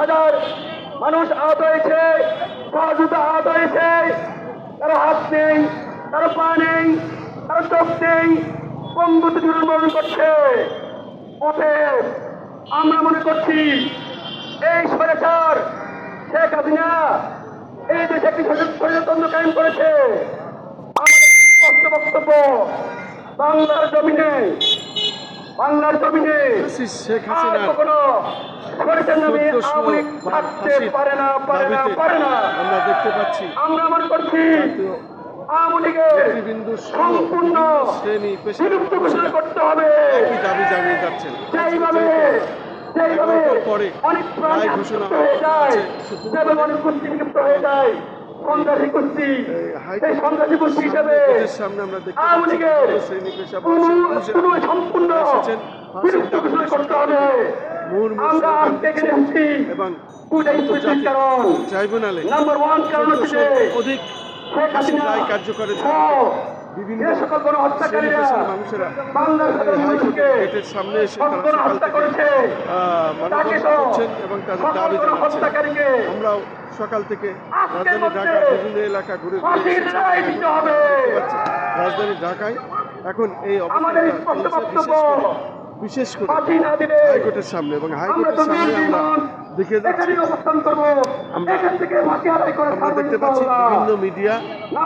হাজার মানুষ আহত হয়েছে সহযুত আহত হয়েছে। তারা হাত নেই, তারা পা নেই, তারা চোখ নেই, বন্ধুত্ব জীবনবরণ করছে। অতএব আমরা মনে করছি, এই স্বৈরাচার শেখ হাসিনা এই দেশে একটি স্বৈরতন্ত্র কায়েম করেছে। আমাদের স্পষ্ট বক্তব্য, বাংলার জমিনে বাংলার জমিনে শেখ পারে না পারে না পারে না। আমরা দেখতে পাচ্ছি আমরা মনে করছি সম্পূর্ণ বিলুপ্ত ঘোষণা করতে হবে। দাবি জানিয়ে যাচ্ছেন। সেইভাবে অনেক প্রাণ ঘোষণা হয়ে যায় অনেক গোষ্ঠী বিলুপ্ত হয়ে যায় সন্ত্রাসী গোষ্ঠী সেই সন্ত্রাসী গোষ্ঠী হিসেবে আওয়ামী লীগের সম্পূর্ণ বিলুপ্ত ঘোষণা করতে হবে। আমরা আজকে এখানে আসছি এবং ট্রাইব্যুনালে নাম্বার ওয়ান কারণ হচ্ছে অধিক কার্যকরের সহ বিভিন্ন সকল মানুষেরা গেটের সামনে এসে তারা হত্যা করেছে। করছেন এবং তাদের দাবি জানাচ্ছেন। আমরাও সকাল থেকে রাজধানী ঢাকার বিভিন্ন এলাকা ঘুরে ঘুরে। রাজধানী ঢাকায় এখন এই বক্তব্য বিশেষ করে হাইকোর্টের সামনে এবং হাইকোর্টের সামনে আমরা দেখে আমরা- দেখতে পাচ্ছি বিভিন্ন মিডিয়া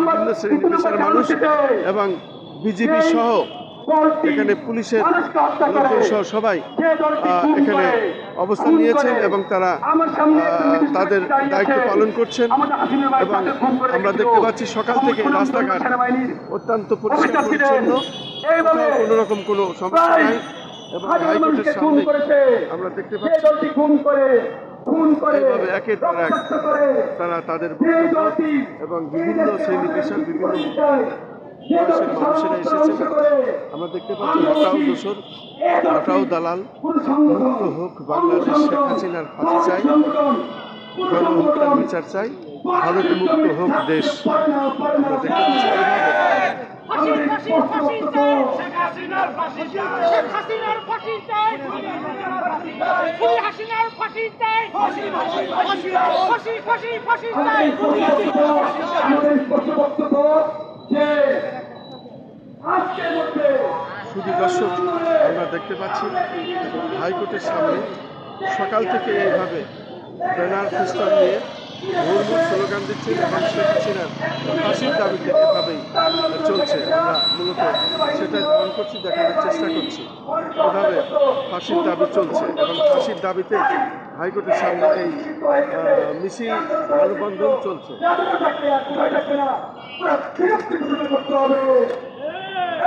বিভিন্ন শ্রেণি পেশার মানুষ এবং বিজেপি সহ এখানে পুলিশের সহ সবাই এখানে অবস্থান নিয়েছেন এবং তারা তাদের দায়িত্ব পালন করছেন এবং আমরা দেখতে পাচ্ছি সকাল থেকে রাস্তাঘাট অত্যন্ত পরিষ্কার পরিচ্ছন্ন এইভাবে কোনো রকম কোনো সমস্যা নাই। হাজার মানুষকে খুন করেছে। আমরা দেখতে যে পাচ্ছি। দলটি খুন করে খুন করে একে রক্তাক্ত করে তারা তাদের এবং বিভিন্ন শ্রেণি পেশার বিভিন্ন যে বয়সের মানুষেরা এসেছে। আমরা দেখতে পাচ্ছি হটাও দোসর হটাও দালাল মুক্ত হোক বাংলাদেশ শেখ হাসিনার ফাঁসি চাই। বিচার চাই ভারত মুক্ত হোক দেশ। শুধু দর্শক, আমরা দেখতে পাচ্ছি, হাইকোর্টের সামনে সকাল থেকে এইভাবে ব্যানার ফেস্টার নিয়ে মুরমুর স্লোগান দিচ্ছেন এবং শেখ হাসিনার ফাঁসির দাবিতে এভাবেই চলছে। আমরা মূলত সেটাই ধারণ করছি, দেখানোর চেষ্টা করছি। এভাবে ফাঁসির দাবি চলছে এবং ফাঁসির দাবিতে হাইকোর্টের সামনে এই মিছিল মানববন্ধন চলছে। থাকলে আর কোথায় থাকবে না পুরো বিরক্তি ঘোষণা করতে হবে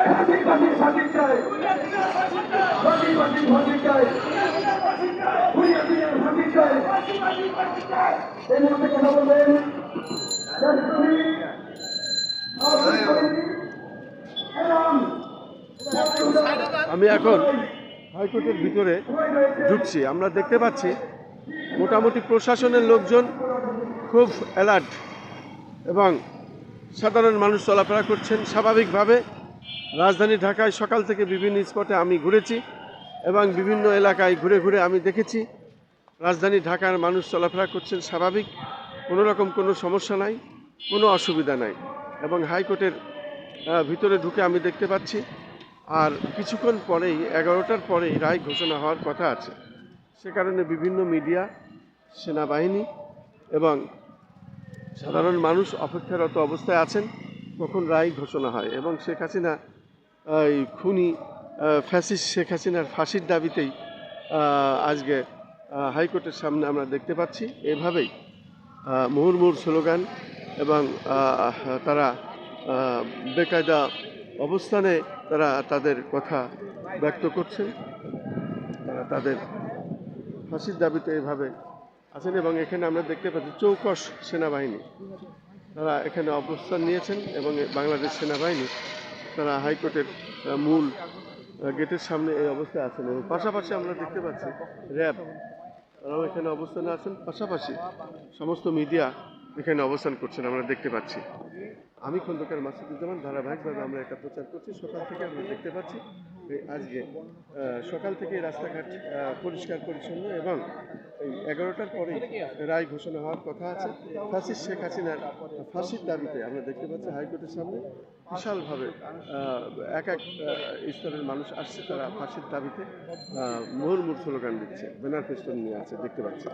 ফাঁসি ফাঁসি ফাঁসি চাই ফাঁসি ফাঁসি ফাঁসি চাই খুনি হাসিনার ফাঁসি চাই এই মুহূর্তে কথা বলবেন দেশপ্রেমী, ভারতপ্রেমী এবং আমি এখন হাইকোর্টের ভিতরে ঢুকছি। আমরা দেখতে পাচ্ছি মোটামুটি প্রশাসনের লোকজন খুব অ্যালার্ট এবং সাধারণ মানুষ চলাফেরা করছেন স্বাভাবিকভাবে। রাজধানী ঢাকায় সকাল থেকে বিভিন্ন স্পটে আমি ঘুরেছি এবং বিভিন্ন এলাকায় ঘুরে ঘুরে আমি দেখেছি। রাজধানী ঢাকার মানুষ চলাফেরা করছেন স্বাভাবিক। কোনো রকম কোনো সমস্যা নাই, কোনো অসুবিধা নাই। এবং হাইকোর্টের ভিতরে ঢুকে আমি দেখতে পাচ্ছি। আর কিছুক্ষণ পরেই, এগারোটার পরেই রায় ঘোষণা হওয়ার কথা আছে। সে কারণে বিভিন্ন মিডিয়া, সেনাবাহিনী এবং সাধারণ মানুষ অপেক্ষারত অবস্থায় আছেন, কখন রায় ঘোষণা হয়। এবং শেখ হাসিনা এই খুনি ফ্যাসিস্ট শেখ হাসিনার ফাঁসির দাবিতেই আজকে হাইকোর্টের সামনে আমরা দেখতে পাচ্ছি। এভাবেই মুহুর্মুহুর স্লোগান এবং তারা বেকায়দা অবস্থানে তারা তাদের কথা ব্যক্ত করছেন। তারা তাদের ফাঁসির দাবিতে এভাবে আছেন এবং এখানে আমরা দেখতে পাচ্ছি চৌকস সেনাবাহিনী। তারা এখানে অবস্থান নিয়েছেন এবং বাংলাদেশ সেনাবাহিনী তারা হাইকোর্টের মূল গেটের সামনে এই অবস্থায় আছেন এবং পাশাপাশি আমরা দেখতে পাচ্ছি র্যাব। তারাও এখানে অবস্থানে আছেন। পাশাপাশি সমস্ত মিডিয়া এখানে অবস্থান করছেন, আমরা দেখতে পাচ্ছি। আমি খন্দকার মাসুদুজ্জামান, ধারাবাহিকভাবে আমরা এটা প্রচার করছি সকাল থেকে আমরা দেখতে পাচ্ছি। আজকে সকাল থেকে রাস্তাঘাট পরিষ্কার পরিচ্ছন্ন এবং এগারোটার পরে রায় ঘোষণা হওয়ার কথা আছে। ফাঁসির শেখ হাসিনার ফাঁসির দাবিতে আমরা দেখতে পাচ্ছি হাইকোর্টের সামনে বিশালভাবে এক এক স্তরের মানুষ আসছে তারা ফাঁসির দাবিতে মুহুর্মুর স্লোগান দিচ্ছে, ব্যানার ফেস্টন নিয়ে আছে, দেখতে পাচ্ছি।